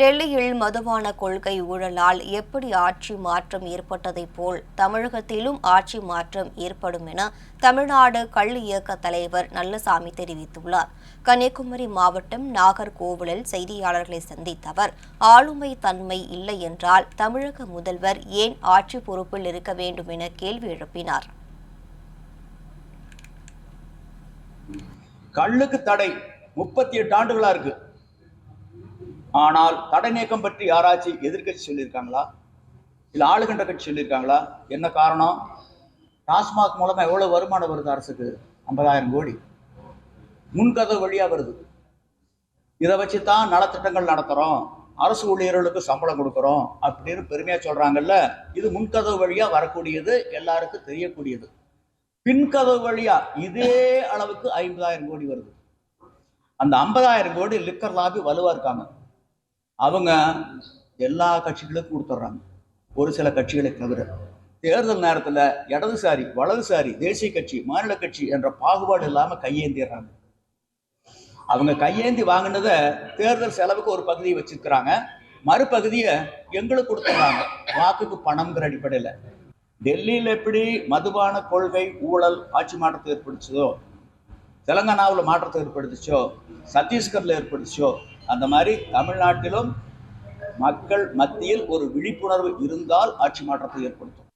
டெல்லியில் மதுபான கொள்கை ஊழலால் எப்படி ஆட்சி மாற்றம் ஏற்பட்டதைப் போல் தமிழகத்திலும் ஆட்சி மாற்றம் ஏற்படும் என தமிழ்நாடு கல் இயக்க தலைவர் நல்லசாமி தெரிவித்துள்ளார். கன்னியாகுமரி மாவட்டம் நாகர்கோவிலில் செய்தியாளர்களை சந்தித்த அவர் ஆளுமை தன்மை இல்லை என்றால் தமிழக முதல்வர் ஏன் ஆட்சி பொறுப்பில் இருக்க வேண்டும் என கேள்வி எழுப்பினார். கள்ளுக்கு தடை முப்பத்தி எட்டு ஆண்டுகளா இருக்கு. ஆனால் தடை நீக்கம் பற்றி யாராச்சும் எதிர்க்கட்சி சொல்லியிருக்காங்களா? இல்லை ஆளுகின்ற கட்சி சொல்லியிருக்காங்களா? என்ன காரணம்? டாஸ்மாக் மூலமாக எவ்வளோ வருமானம் வருது அரசுக்கு? ஐம்பதாயிரம் கோடி. முன்கதவு வழியாக வருது. இதை வச்சு தான் நலத்திட்டங்கள் நடத்துகிறோம் அரசு ஊழியர்களுக்கு சம்பளம் கொடுக்குறோம் அப்படின்னு பெருமையாக சொல்கிறாங்கல்ல இது முன்கதவு வழியாக வரக்கூடியது எல்லாருக்கும் தெரியக்கூடியது. பின்கதவு வழியாக இதே அளவுக்கு ஐம்பதாயிரம் கோடி வருது. அந்த ஐம்பதாயிரம் கோடி லிக்கர் லாபி வலுவாக இருக்காங்க. அவங்க எல்லா கட்சிகளுக்கும் கொடுத்துட்றாங்க. ஒரு சில கட்சிகளை தவிர. தேர்தல் நேரத்துல இடதுசாரி வலதுசாரி தேசிய கட்சி மாநில கட்சி என்ற பாகுபாடு இல்லாம கையேந்திடுறாங்க அவங்க கையேந்தி வாங்கினதை தேர்தல் செலவுக்கு ஒரு பகுதியை வச்சிருக்கிறாங்க. மறுபகுதியை எங்களுக்கு கொடுத்துட்றாங்க. வாக்குக்கு பணம்ங்கிற அடிப்படையில். டெல்லியில் எப்படி மதுபான கொள்கை ஊழல் ஆட்சி மாற்றத்தை ஏற்படுச்சதோ தெலங்கானாவில் மாற்றத்தை ஏற்படுத்துச்சோ சத்தீஸ்கரில் ஏற்படுத்துச்சோ அந்த மாதிரி தமிழ்நாட்டிலும் மக்கள் மத்தியில் ஒரு விழிப்புணர்வு இருந்தால் ஆட்சி மாற்றத்தை ஏற்படுத்தும்.